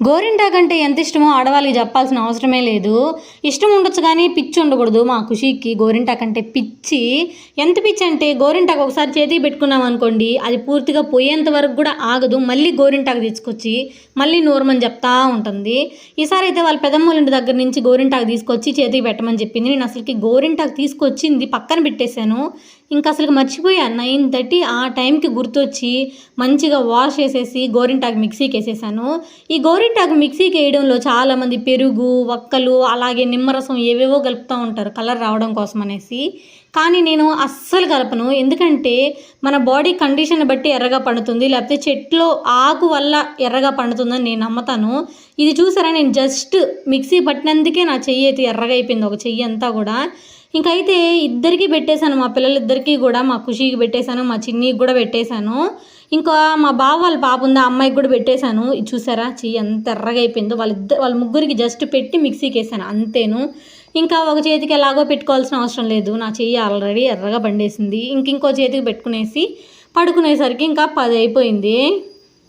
గోరింటాకు అంటే ఎంత ఇష్టమో ఆడవాళ్ళకి చెప్పాల్సిన అవసరమే లేదు. ఇష్టం ఉండొచ్చు కానీ పిచ్చి ఉండకూడదు. మా ఖుషికి గోరింటాకు అంటే పిచ్చి. ఎంత పిచ్చి అంటే గోరింటాకు ఒకసారి చేతికి పెట్టుకున్నాం అనుకోండి అది పూర్తిగా పోయేంత వరకు కూడా ఆగదు. మళ్ళీ గోరింటాకు తీసుకొచ్చి మళ్ళీ నూరమని చెప్తా ఉంటుంది. ఈసారి అయితే వాళ్ళ పెదమ్మల ఇంటి దగ్గర నుంచి గోరింటాకు తీసుకొచ్చి చేతికి పెట్టమని చెప్పింది. నేను అసలుకి గోరింటాకు తీసుకొచ్చింది పక్కన పెట్టేశాను. ఇంకా అసలు మర్చిపోయాను నైన్ థర్టీ ఆ టైంకి గుర్తొచ్చి మంచిగా వాష్ చేసేసి గోరింటాకు మిక్సీకి వేసేసాను. ఈ గోరింటాకు మిక్సీకి వేయడంలో చాలామంది పెరుగు వక్కలు అలాగే నిమ్మరసం ఏవేవో కలుపుతూ ఉంటారు కలర్ రావడం కోసం అనేసి. కానీ నేను అస్సలు కలపను. ఎందుకంటే మన బాడీ కండిషన్ బట్టి ఎర్రగా పండుతుంది. లేకపోతే చెట్లో ఆకు వల్ల ఎర్రగా పండుతుందని నేను నమ్ముతాను. ఇది చూసారా? నేను జస్ట్ మిక్సీ పట్టినందుకే నా చెయ్యి అయితే ఎర్రగా అయిపోయింది. ఒక చెయ్యి అంతా కూడా. ఇంకైతే ఇద్దరికి పెట్టేశాను మా పిల్లలిద్దరికీ కూడా మా ఖుషికి పెట్టేశాను మా చిన్నికి కూడా పెట్టేశాను. ఇంకా మా బావ వాళ్ళ పాప ఉంది ఆ అమ్మాయికి కూడా పెట్టేశాను. ఇది చూసారా? చెయ్యి ఎంత ఎర్రగా అయిపోయిందో. వాళ్ళిద్దరు వాళ్ళ ముగ్గురికి జస్ట్ పెట్టి మిక్సీకి వేసాను అంతేను. ఇంకా ఒక చేతికి ఎలాగో పెట్టుకోవాల్సిన అవసరం లేదు. నా చెయ్యి ఆల్రెడీ ఎర్రగా బండేసింది ఇంక ఇంకో చేతికి పెట్టుకునేసి పడుకునేసరికి ఇంకా పది అయిపోయింది.